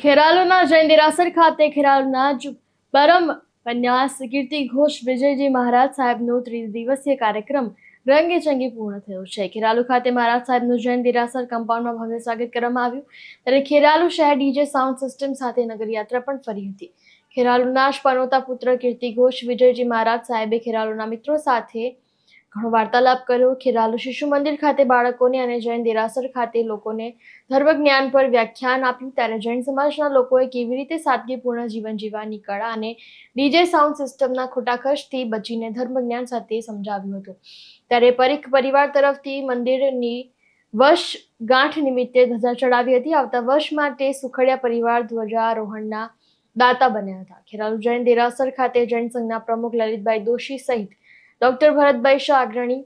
ખેરાલુના જૈન દેરાસર ખાતે ખેરાલુના જ પરમ પન્યાસ કીર્તિ ઘોષ વિજયજી મહારાજ સાહેબનો ત્રિદિવસીય કાર્યક્રમ રંગે ચંગી પૂર્ણ થયો છે. ખેરાલુ ખાતે મહારાજ સાહેબનું જૈન દેરાસર કમ્પાઉન્ડમાં ભવ્ય સ્વાગત કરવામાં આવ્યું. ત્યારે ખેરાલુ શહેર ડીજે સાઉન્ડ સિસ્ટમ સાથે નગરયાત્રા પણ ફરી હતી. ખેરાલુના જ પનોતા પુત્ર કીર્તિ ઘોષ વિજયજી મહારાજ સાહેબે ખેરાલુના મિત્રો સાથે ઘણો વાર્તાલાપ કર્યો. ખેરાલુ શિશુ મંદિર ખાતે બાળકોને અને જૈન દેરાસર ખાતે લોકોને ધર્મ જ્ઞાન પર વ્યાખ્યાન આપ્યું. ત્યારે જૈન સમાજના લોકોએ કેવી રીતે સાદગીપૂર્ણ જીવન જીવવાની કળા અને ડીજે સાઉન્ડ સિસ્ટમના ખોટા ખર્ચથી બચીને ધર્મ જ્ઞાન સાથે સમજાવ્યું હતું. ત્યારે પરીખ પરિવાર તરફથી મંદિરની વર્ષ ગાંઠ નિમિત્તે ધજા ચડાવી હતી. આવતા વર્ષ માટે સુખડિયા પરિવાર ધ્વજારોહણના દાતા બન્યા હતા. ખેરાલુ જૈન દેરાસર ખાતે જૈન સંઘના પ્રમુખ લલિતભાઈ દોશી સહિત ડોક્ટર ભરતભાઈ શાહ અગ્રણી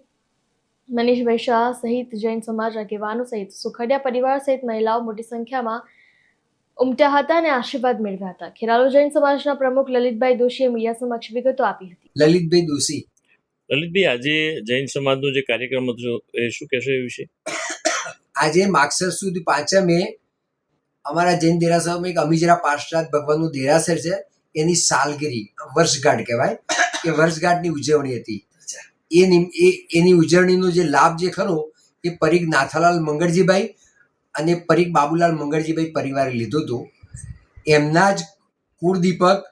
મનીષભાઈ શાહ સહિત જૈન સમાજ આગેવાનો સહિત સુખડિયા પરિવાર સહિત મહિલાઓ મોટી સંખ્યામાં ઉમટ્યા હતા અને આશીર્વાદ મેળવ્યા હતા. ખેરાલુ જૈન સમાજના પ્રમુખ લલિતભાઈ દોશીએ મીડિયા સમક્ષ વિગતો આપી હતી. લલિતભાઈ દોશી. લલિતભાઈ આજે જૈન સમાજનો જે કાર્યક્રમ હતો એ શું કહેશો એ વિશે? આજે માગસર સુદ પાંચમે અમારા જૈન દેરાસરમાં એક અમીજરા પાર્ષદ ભગવાનનું દેરાસર છે. એની સાલગીરી વર્ષગાંઠ કહેવાય એ વર્ષગાંઠની ઉજવણી હતી. એ એની ઉજવણીનો જે લાભ જે ખરો, એ પરીખ નાથાલાલ મંગળજીભાઈ અને પરીખ બાબુલાલ મંગળજીભાઈ પરિવારે લીધો હતો. એમના જ કુળદીપક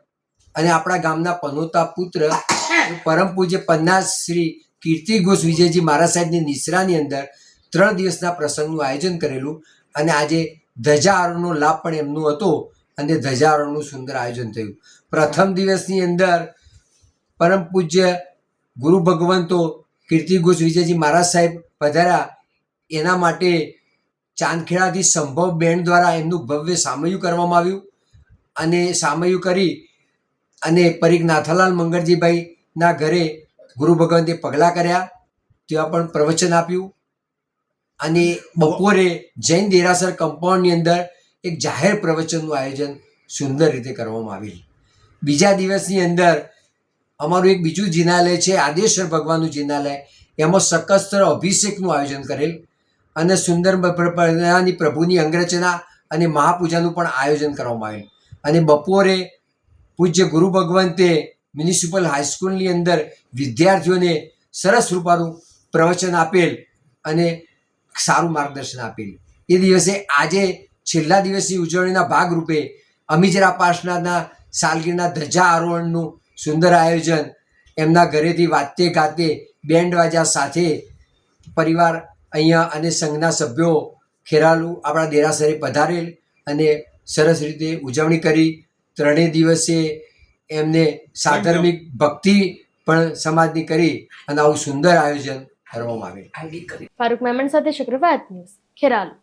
અને આપણા ગામના પનોતા પુત્ર પરમ પૂજ્ય પન્નાસ શ્રી કીર્તિ ઘોષ વિજયજી મહારાજ સાહેબની નિશ્રાની અંદર ત્રણ દિવસના પ્રસંગનું આયોજન કરેલું અને આજે ધજારોનો લાભ પણ એમનો હતો અને ધજારોનું સુંદર આયોજન થયું. પ્રથમ દિવસની અંદર પરમ પૂજ્ય ગુરુ ભગવંતો કીર્તિ ઘોષ વિજયજી મહારાજ સાહેબ પધાર્યા. એના માટે ચાંદખેડાથી સંભવ બેન્ડ દ્વારા એમનું ભવ્ય સામયું કરવામાં આવ્યું. અને સામયું કરી અને પરીખ નાથાલાલ મંગળજીભાઈના ઘરે ગુરુ ભગવંતે પગલાં કર્યા. ત્યાં પણ પ્રવચન આપ્યું. અને બપોરે જૈન દેરાસર કમ્પાઉન્ડની અંદર એક જાહેર પ્રવચનનું આયોજન સુંદર રીતે કરવામાં આવ્યું બીજા દિવસની અંદર અમારું એક બીજું જિનાલય છે, આદેશ્વર ભગવાનનું જિનાલય. એમાં સકસ્ત્ર અભિષેકનું આયોજન કરેલ અને સુંદર પ્રભુની અંગરચના અને મહાપૂજાનું પણ આયોજન કરવામાં આવેલ. અને બપોરે પૂજ્ય ગુરુ ભગવંતે મ્યુનિસિપલ હાઈસ્કૂલની અંદર વિદ્યાર્થીઓને સરસ રૂપાનું પ્રવચન આપેલ અને સારું માર્ગદર્શન આપેલ. એ દિવસે આજે છેલ્લા દિવસની ઉજવણીના ભાગરૂપે અમીજરા પાસનાના સાલગીરના ધજા આરોહણનું સુંદર આયોજન. એમના ઘરેથી વાતે ગાતે બેન્ડ વાજા સાથે પરિવાર અહીંયા અને સંઘના સભ્યો ખેરાલુ આપણા દેરાસરે પધારેલ અને સરસ રીતે ઉજવણી કરી. ત્રણેય દિવસે એમને સાધર્મિક ભક્તિ પણ સમાજની કરી અને આવું સુંદર આયોજન કરવામાં આવેલ. ફારૂક મેમણ સાથે શુક્રવાર ન્યૂઝ ખેરાલુ.